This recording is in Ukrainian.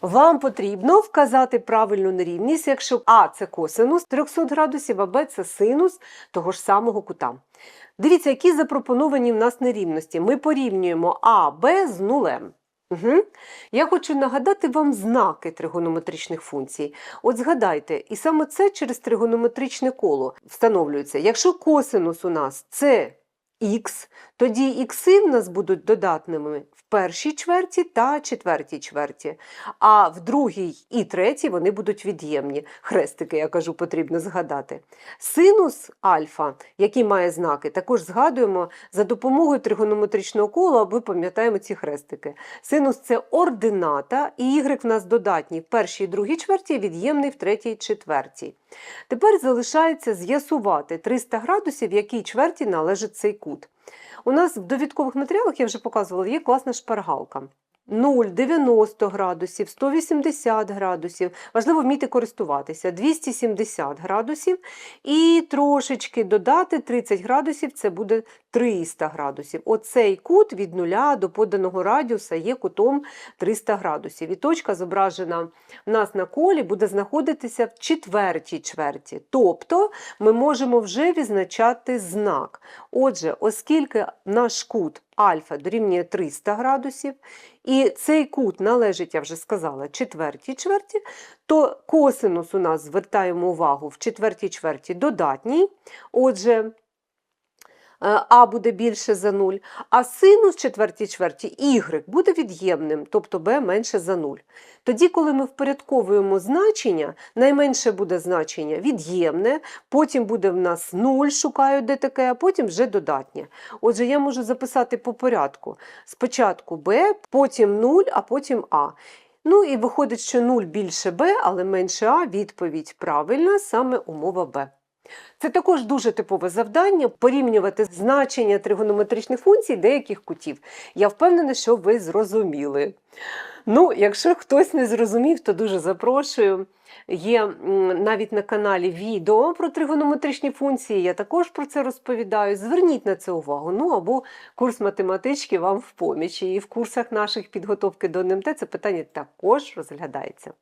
Вам потрібно вказати правильну нерівність, якщо А це косинус 300 градусів, а Б це синус того ж самого кута. Дивіться, які запропоновані в нас нерівності. Ми порівнюємо А, Б з нулем. Угу. Я хочу нагадати вам знаки тригонометричних функцій. От згадайте, і саме це через тригонометричне коло встановлюється. Якщо косинус у нас це х, тоді ікси в нас будуть додатними в першій чверті та четвертій чверті, а в другій і третій вони будуть від'ємні. Хрестики, я кажу, потрібно згадати. Синус альфа, який має знаки, також згадуємо за допомогою тригонометричного кола, або пам'ятаємо ці хрестики. Синус це ордината, і y в нас додатній в першій і другій чверті, від'ємний в третій і четвертій. Тепер залишається з'ясувати 300 градусів, в якій чверті належить цей кут. У нас в довідкових матеріалах, я вже показувала, є класна шпаргалка. 0, 90 градусів, 180 градусів. Важливо вміти користуватися. 270 градусів. І трошечки додати 30 градусів, це буде 300 градусів. Оцей кут від нуля до поданого радіуса є кутом 300 градусів. І точка зображена в нас на колі буде знаходитися в четвертій чверті. Тобто ми можемо вже відзначати знак. Отже, оскільки наш кут альфа дорівнює 300 градусів, і цей кут належить, я вже сказала, четвертій чверті, то косинус у нас звертаємо увагу в четвертій чверті додатній. Отже, А буде більше за 0, а синус четвертій чверті y буде від'ємним, тобто b менше за 0. Тоді, коли ми впорядковуємо значення, найменше буде значення від'ємне, потім буде в нас 0, шукаю де таке, а потім вже додатнє. Отже, я можу записати по порядку. Спочатку b, потім 0, а потім а. Ну і виходить, що 0 більше b, але менше а, відповідь правильна, саме умова b. Це також дуже типове завдання порівнювати значення тригонометричних функцій деяких кутів. Я впевнена, що ви зрозуміли. Ну, якщо хтось не зрозумів, то дуже запрошую. Є навіть на каналі відео про тригонометричні функції, я також про це розповідаю. Зверніть на це увагу. Ну або курс математички вам в поміч. І в курсах наших підготовки до НМТ це питання також розглядається.